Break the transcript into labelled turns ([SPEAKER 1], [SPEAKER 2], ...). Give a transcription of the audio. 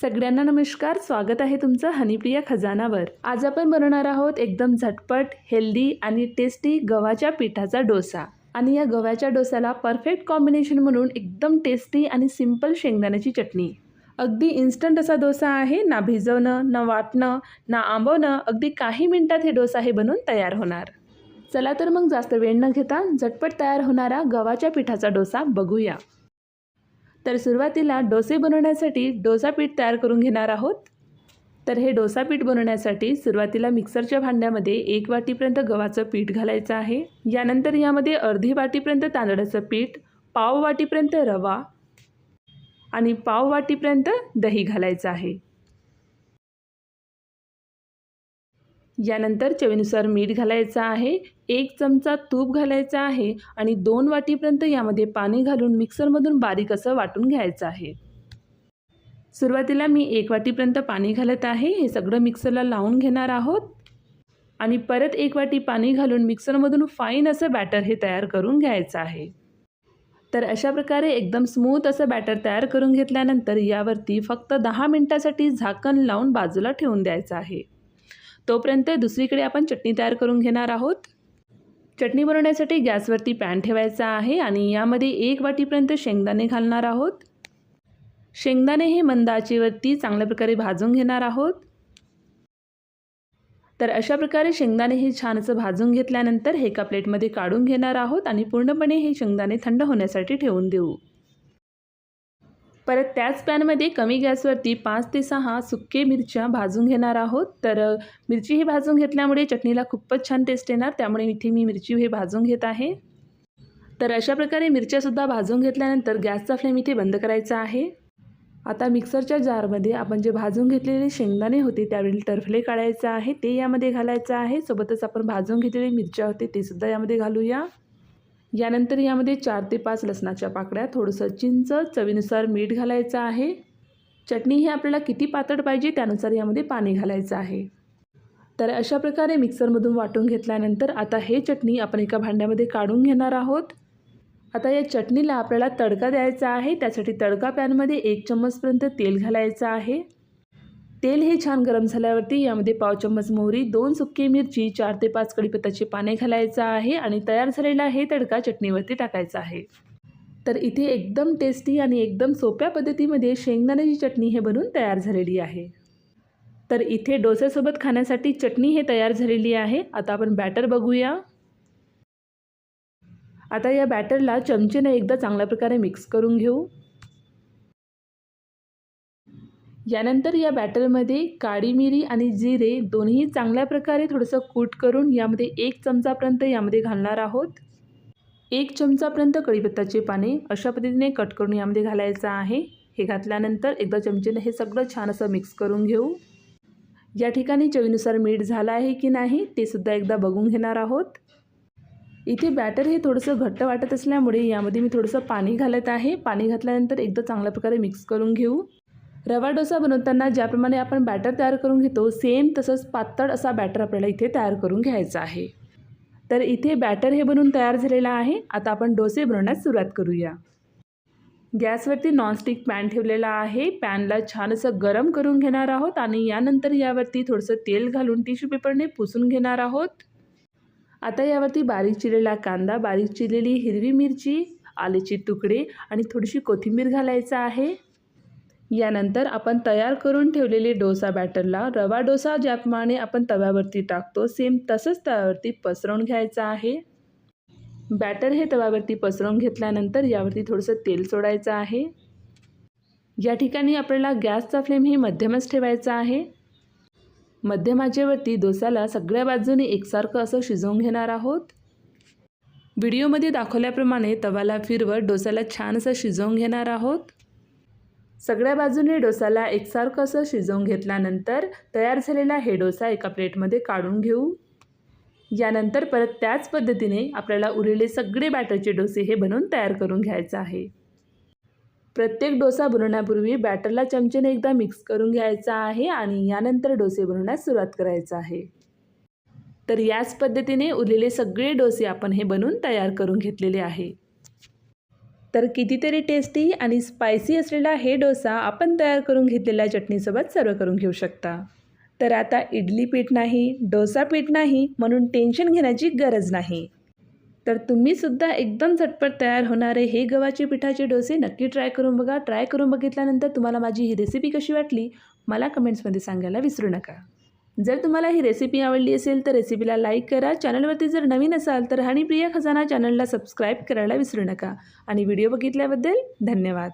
[SPEAKER 1] सगळ्यांना नमस्कार स्वागत आहे तुमचं हनीप्रिया खजानावर. आज आपण बनवणार आहोत एकदम झटपट हेल्दी आणि टेस्टी गव्हाच्या पिठाचा डोसा. आणि या गव्हाच्या डोसाला परफेक्ट कॉम्बिनेशन म्हणून एकदम टेस्टी आणि सिंपल शेंगदाण्याची चटणी. अगदी इन्स्टंट असा डोसा आहे ना भिजवणं ना वाटणं ना आंबवणं अगदी काही मिनिटात हे डोसा हे बनवून तयार होणार. चला तर मग जास्त वेळ न घेता झटपट तयार होणारा गव्हाच्या पिठाचा डोसा बघूया. तर सुरुवातीला डोसे बनवण्यासाठी डोसा पीठ तयार करून घेणार आहोत. तर हे डोसा पीठ बनवण्यासाठी सुरुवातीला मिक्सरच्या भांड्यामध्ये एक वाटीपर्यंत गव्हाचं पीठ घालायचं आहे. यानंतर यामध्ये अर्धी वाटीपर्यंत तांदळाचं पीठ पाव वाटीपर्यंत रवा आणि पाव वाटीपर्यंत दही घालायचं आहे. यानंतर चवीनुसार मीठ घालायचं आहे एक चमचा तूप घालायचा आहे आणि दोन वाटीपर्यंत यामध्ये पाणी घालून मिक्सरमधून बारीक असं वाटून घ्यायचं आहे. सुरुवातीला मी एक वाटीपर्यंत पाणी घालत आहे हे सगळं मिक्सरला लावून घेणार आहोत. आणि परत एक वाटी पाणी घालून मिक्सरमधून फाईन असं बॅटर हे तयार करून घ्यायचं आहे. तर अशा प्रकारे एकदम स्मूथ असं बॅटर तयार करून घेतल्यानंतर यावरती फक्त दहा मिनटासाठी झाकण लावून बाजूला ठेवून द्यायचं आहे. तोपर्यंत दुसरीकडे आपण चटणी तयार करून घेणार आहोत. चटणी बनवण्यासाठी गॅसवरती पॅन ठेवायचा आहे आणि यामध्ये एक वाटीपर्यंत शेंगदाणे घालणार आहोत. शेंगदाणे हे मंद आचेवरती चांगल्या प्रकारे भाजून घेणार आहोत. तर अशा प्रकारे शेंगदाणे हे छान असं भाजून घेतल्यानंतर हे एका प्लेटमध्ये काढून घेणार आहोत आणि पूर्णपणे हे शेंगदाणे थंड होण्यासाठी ठेवून देऊ. परत त्याच पॅनमध्ये कमी गॅसवरती पाच ते सहा सुके मिरच्या भाजून घेणार आहोत. तर मिरची ही भाजून घेतल्यामुळे चटणीला खूपच छान टेस्ट येणार. त्यामुळे इथे मी मिरची हे भाजून घेत आहे. तर अशा प्रकारे मिरच्यासुद्धा भाजून घेतल्यानंतर गॅसचा फ्लेम इथे बंद करायचा आहे. आता मिक्सरच्या जारमध्ये आपण जे भाजून घेतलेले शेंगदाणे होते त्यावेळी टरफले काढायचं आहे. ते यामध्ये घालायचं आहे. सोबतच आपण भाजून घेतलेले मिरच्या होते ते सुद्धा यामध्ये घालूया. यानंतर यामध्ये चार ते पाच लसणाच्या पाकड्या थोडंसं चिंच चवीनुसार मीठ घालायचं आहे. चटणी ही आपल्याला किती पातळ पाहिजे त्यानुसार यामध्ये पाणी घालायचं आहे. तर अशा प्रकारे मिक्सरमधून वाटून घेतल्यानंतर आता हे चटणी आपण एका भांड्यामध्ये काढून घेणार आहोत. आता या चटणीला आपल्याला तडका द्यायचा आहे. त्यासाठी तडका पॅनमध्ये एक चम्मचपर्यंत तेल घालायचं आहे. तेल हे छान गरम झाल्यावरती यामध्ये पाव चम्मच मोहरी दोन सुके मिरची चार ते पाच कडीपत्ताचे पाने घालायचं आहे आणि तयार झालेला हे तडका चटणीवरती टाकायचा आहे. तर इथे एकदम टेस्टी आणि एकदम सोप्या पद्धतीमध्ये शेंगदाण्याची चटणी हे बनून तयार झालेली आहे. तर इथे डोस्यासोबत खाण्यासाठी चटणी हे तयार झालेली आहे. आता आपण बॅटर बघूया. आता या बॅटरला चमचेने एकदा चांगल्या प्रकारे मिक्स करून घेऊ. यानंतर या बॅटरमध्ये काळी मिरी आणि जिरे दोन्ही चांगल्या प्रकारे थोडंसं कूट करून यामध्ये एक चमचापर्यंत यामध्ये घालणार आहोत. एक चमचापर्यंत कढीपत्ताचे पाने अशा पद्धतीने कट करून यामध्ये घालायचं आहे. हे घातल्यानंतर एकदा चमचेने हे सगळं छान असं मिक्स करून घेऊ. या ठिकाणी चवीनुसार मीठ झालं आहे की नाही ते सुद्धा एकदा बघून घेणार आहोत. इथे बॅटर हे थोडंसं घट्ट वाटत असल्यामुळे यामध्ये मी थोडंसं पाणी घालत आहे. पाणी घातल्यानंतर एकदा चांगल्या प्रकारे मिक्स करून घेऊ. रवा डोसा बनवताना ज्याप्रमाणे आपण बॅटर तयार करून घेतो सेम तसंच पातळ असा बॅटर आपल्याला इथे तयार करून घ्यायचा आहे. तर इथे बॅटर हे बनवून तयार झालेलं आहे. आता आपण डोसे बनवण्यास सुरुवात करूया. गॅसवरती नॉनस्टिक पॅन ठेवलेला आहे. पॅनला छान असं गरम करून घेणार आहोत आणि यानंतर यावरती थोडंसं तेल घालून टिश्यू पेपरने पुसून घेणार आहोत. आता यावरती बारीक चिरलेला कांदा बारीक चिरलेली हिरवी मिरची आलेचे तुकडे आणि थोडीशी कोथिंबीर घालायचं आहे. यानंतर आपण तयार करून ठेवलेले डोसा बॅटरला रवा डोसा ज्याप्रमाणे आपण तव्यावरती टाकतो. सेम तसंच तव्यावरती पसरवून घ्यायचं आहे. बॅटर हे तव्यावरती पसरवून घेतल्यानंतर यावरती थोडंसं तेल सोडायचं आहे. या ठिकाणी आपल्याला गॅसचा फ्लेम हे मध्यमच ठेवायचा आहे. मध्यमाचेवरती डोसाला सगळ्या बाजूने एकसारखं असं शिजवून घेणार आहोत. व्हिडिओमध्ये दाखवल्याप्रमाणे तवाला फिरवत डोसाला छान असं शिजवून घेणार आहोत. सगळ्या बाजूने डोसाला एकसारखं असं शिजवून घेतल्यानंतर तयार झालेला हे डोसा एका प्लेटमध्ये काढून घेऊ. यानंतर परत त्याच पद्धतीने आपल्याला उरलेले सगळे बॅटरचे डोसे हे बनवून तयार करून घ्यायचं आहे. प्रत्येक डोसा बनवण्यापूर्वी बॅटरला चमचेने एकदा मिक्स करून घ्यायचा आहे आणि यानंतर डोसे बनवण्यास सुरुवात करायचं आहे. तर याच पद्धतीने उरलेले सगळे डोसे आपण हे बनवून तयार करून घेतलेले आहे. तर कितीतरी टेस्टी आणि स्पायसी असलेला हे डोसा आपण तयार करून घेतलेल्या चटणीसोबत सर्व करून घेऊ शकता. तर आता इडली पीठ नाही डोसा पीठ नाही म्हणून टेन्शन घेण्याची गरज नाही. तर तुम्हीसुद्धा एकदम झटपट तयार होणारे हे गव्हाचे पिठाचे डोसे नक्की ट्राय करून बघा. ट्राय करून बघितल्यानंतर तुम्हाला माझी ही रेसिपी कशी वाटली मला कमेंट्समध्ये सांगायला विसरू नका. जर तुम्हाला ही रेसिपी आवडली असेल तर रेसिपीला लाईक करा. चॅनलवरती जर नवीन असाल तर हनीप्रिया खजाना चॅनलला सबस्क्राईब करायला विसरू नका. आणि व्हिडिओ बघितल्याबद्दल धन्यवाद.